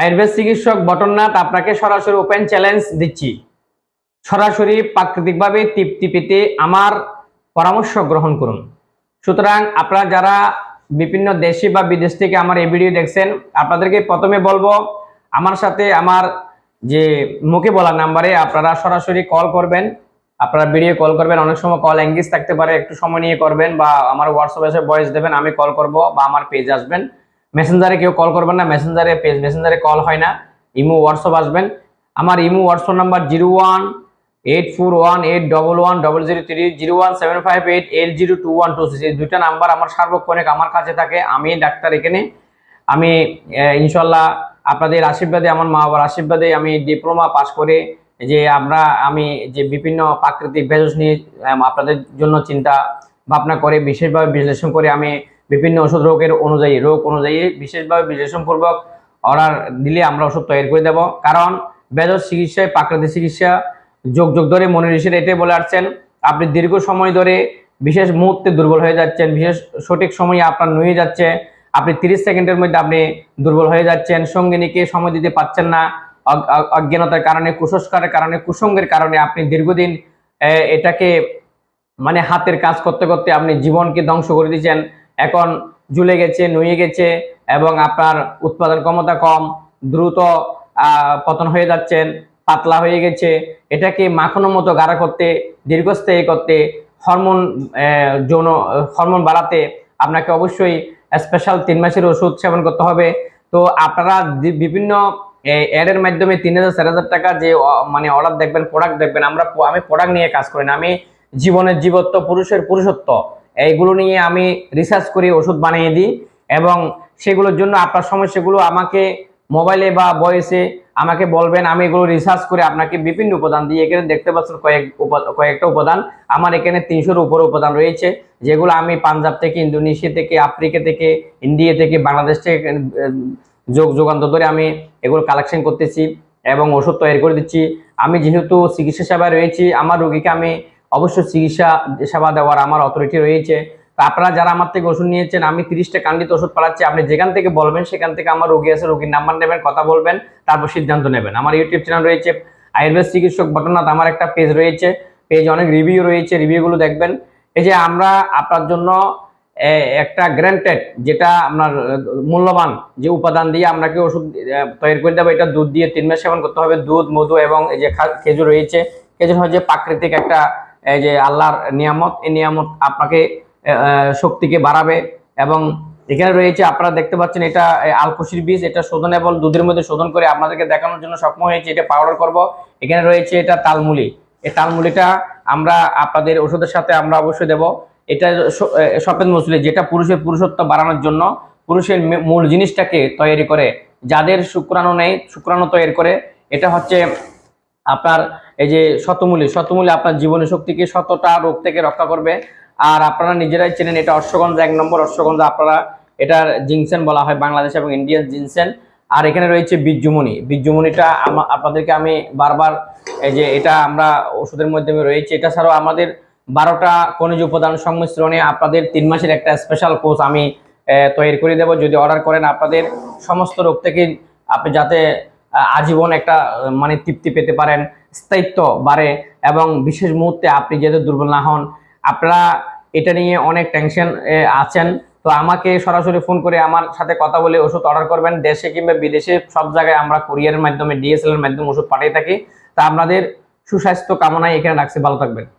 আয়ুর্বেদ চিকিৎসক বটননাথ, আপনাকে সরাসরি ওপেন চ্যালেঞ্জ দিচ্ছি। সরাসরি প্রাকৃতিকভাবে তৃপ্তি পেতে আমার পরামর্শ গ্রহণ করুন। সুতরাং আপনারা যারা বিভিন্ন দেশে বা বিদেশ থেকে আমার এই ভিডিও দেখছেন, আপনাদেরকে প্রথমে বলব, আমার সাথে আমার যে মুখে বলা নাম্বারে আপনারা সরাসরি কল করবেন। আপনারা ভিডিও কল করবেন, অনেক সময় কল এঙ্গেজ থাকতে পারে, একটু সময় নিয়ে করবেন বা আমার হোয়াটসঅ্যাপে ভয়েস দেবেন, আমি কল করব বা আমার পেজ আসবেন। মেসেঞ্জারে কেউ কল করবেন না মেসেঞ্জারে পেজ মেসেঞ্জারে কল হয় না। ইমো হোয়াটসঅ্যাপ আসবেন। আমার imo WhatsApp number zero one eight four one eight double one double zero three zero one seven five eight eight zero two one two six এই দুইটা নাম্বার আমার সার্বক্ষণিক আমার কাছে থাকে, আমি ডাক্তার এখানে। আমি ইনশাল্লাহ আপনাদের আশীর্বাদে, আমার মা বাবার আশীর্বাদে আমি ডিপ্লোমা পাস করে যে আমরা, আমি যে বিভিন্ন প্রাকৃতিক ভেষজ নিয়ে আপনাদের জন্য চিন্তা ভাবনা করে, বিশেষভাবে বিশ্লেষণ করে আমি বিভিন্ন ওষুধ রোগের অনুযায়ী, রোগ অনুযায়ী বিশেষভাবে বিশ্লেষণপূর্বক অর্ডার দিলে আমরা ওষুধ তৈরি করে দেব। কারণ ভেষজ চিকিৎসায়, প্রাকৃতিক চিকিৎসা যোগ যোগ ধরে মনে ঋষির এটাই বলে আসছেন, আপনি দীর্ঘ সময় ধরে বিশেষ মুহূর্তে দুর্বল হয়ে যাচ্ছেন, বিশেষ সঠিক সময়ে আপনার নুয়ে যাচ্ছে, আপনি তিরিশ সেকেন্ডের মধ্যে আপনি দুর্বল হয়ে যাচ্ছেন, সঙ্গিনীকে সময় দিতে পারছেন না অজ্ঞানতার কারণে, কুসংস্কারের কারণে কুসঙ্গের কারণে আপনি দীর্ঘদিন এটাকে মানে হাতের কাজ করতে করতে আপনি জীবনকে ধ্বংস করে দিয়েছেন। এখন ঝুলে গেছে, নুয়ে গেছে এবং আপনার উৎপাদন ক্ষমতা কম, দ্রুত পতন হয়ে যাচ্ছেন, পাতলা হয়ে গেছে। এটাকে মাখনের মতো গাঢ় করতে, দীর্ঘস্থায়ী করতে, হরমোন যৌন, হরমোন বাড়াতে আপনাকে অবশ্যই স্পেশাল তিন মাসের ওষুধ সেবন করতে হবে। তো আপনারা বিভিন্ন অ্যাডের মাধ্যমে তিন হাজার, চার হাজার টাকা যে মানে অর্ডার দেখবেন প্রোডাক্ট দেখবেন, আমরা, আমি প্রোডাক্ট নিয়ে কাজ করি না, আমি জীবনের জীবত্ব, পুরুষের পুরুষত্ব। এইগুলো নিয়ে আমি রিসার্চ করে, ওষুধ বানিয়ে দিই এবং সেগুলোর জন্য আপনার সমস্যাগুলো আমাকে মোবাইলে বা ভয়েসে আমাকে বলবেন, আমি এগুলো রিসার্চ করে আপনাকে বিভিন্ন উপাদান দিয়ে, এখানে দেখতে পাচ্ছেন কয়েক কয়েকটা উপাদান। আমার এখানে তিনশোর উপরে উপাদান রয়েছে, যেগুলো আমি পাঞ্জাব থেকে, ইন্দোনেশিয়া থেকে, আফ্রিকা থেকে, ইন্ডিয়া থেকে, বাংলাদেশ থেকে যোগ যোগান্তর ধরে আমি এগুলো কালেকশন করতেছি এবং ওষুধ তৈরি করে দিচ্ছি। আমি যেহেতু চিকিৎসা সেবায় রয়েছি, আমার রোগীকে আমি অবশ্যই চিকিৎসা, সেবা দেওয়ার আমার অথরিটি রয়েছে। তো আপনারা যারা আমার থেকে ওষুধ নিয়েছেন, আমি তিরিশটা কান্ডিত ওষুধ পাঠাচ্ছি, আপনি যেখান থেকে বলবেন, সেখান থেকে আমার রোগী আছে, রোগীর নাম্বার নেবেন, কথা বলবেন, তারপর সিদ্ধান্ত নেবেন। আমার ইউটিউব চ্যানেল রয়েছে, আয়ুর্বেদ চিকিৎসক বটনাথ, আমার একটা পেজ রয়েছে পেজ অনেক রিভিউ রয়েছে রিভিউগুলো দেখবেন। এই যে আমরা আপনার জন্য একটা গ্র্যান্টেড যেটা আপনার, মূল্যবান, যে উপাদান দিয়ে আপনাকে ওষুধ তৈরি করে দেবো, এটা দুধ দিয়ে তিন মাস সেবন করতে হবে, দুধ, মধু এবং এই যে খেজুর রয়েছে, খেজুর হচ্ছে প্রাকৃতিক একটা এই যে আল্লাহর নিয়ামত, এই নিয়ামত আপনাকে শক্তিকে বাড়াবে এবং এখানে রয়েছে, আপনারা দেখতে পাচ্ছেন এটা আলকুশির বীজ, এটা শোধন এবং দুধের মধ্যে শোধন করে আপনাদেরকে দেখানোর জন্য সক্ষম হয়েছে, এটা পাউডার করব। এখানে রয়েছে এটা তালমুলি। এই তালমুলিটা আমরা আপনাদের ওষুধের সাথে আমরা অবশ্যই দেব। এটা সফেদ মসলি যেটা পুরুষের পুরুষত্ব বাড়ানোর জন্য পুরুষের মূল জিনিসটাকে তৈরি করে, যাদের শুক্রাণু নেই, শুক্রাণু তৈরি করে, এটা হচ্ছে আপনার এই যে শতমূলি শতমূলি আপনার জীবনী শক্তিকে শতটা রোগ থেকে রক্ষা করবে। আর আপনারা নিজেরাই চেনেন, এটা অশ্বগন্ধ, এক নম্বর অশ্বগন্ধ আপনারা এটার জিনসেন বলা হয়, বাংলাদেশ এবং ইন্ডিয়ান জিনসেন। আর এখানে রয়েছে বীর্যমণি। বীর্যমণিটা আপনাদেরকে আমি বারবার এই যে এটা আমরা ওষুধের মাধ্যমে রয়েছে। এটা ছাড়াও আমাদের বারোটা খনিজ উপাদান সংমিশ্রণে আপনাদের তিন মাসের একটা স্পেশাল কোর্স আমি তৈরি করে দেবো। যদি অর্ডার করেন আপনাদের সমস্ত রোগ থেকে আপনি যাতে আজীবন একটা মানে তৃপ্তি পেতে পারেন। স্থায়িত্ব বাড়ে এবং বিশেষ মুহূর্তে আপনি যাতে দুর্বল না হন, আপনারা এটা নিয়ে অনেক টেনশন আছেন। তো আমাকে সরাসরি ফোন করে আমার সাথে কথা বলে ওষুধ অর্ডার করবেন। দেশে কিংবা বিদেশে সব জায়গায় আমরা কুরিয়ারের মাধ্যমে ডিএসএল এর মাধ্যমে ওষুধ পাঠিয়ে থাকি। তা আপনাদের সুস্বাস্থ্য কামনায় এখানে রাখছি। ভালো থাকবেন।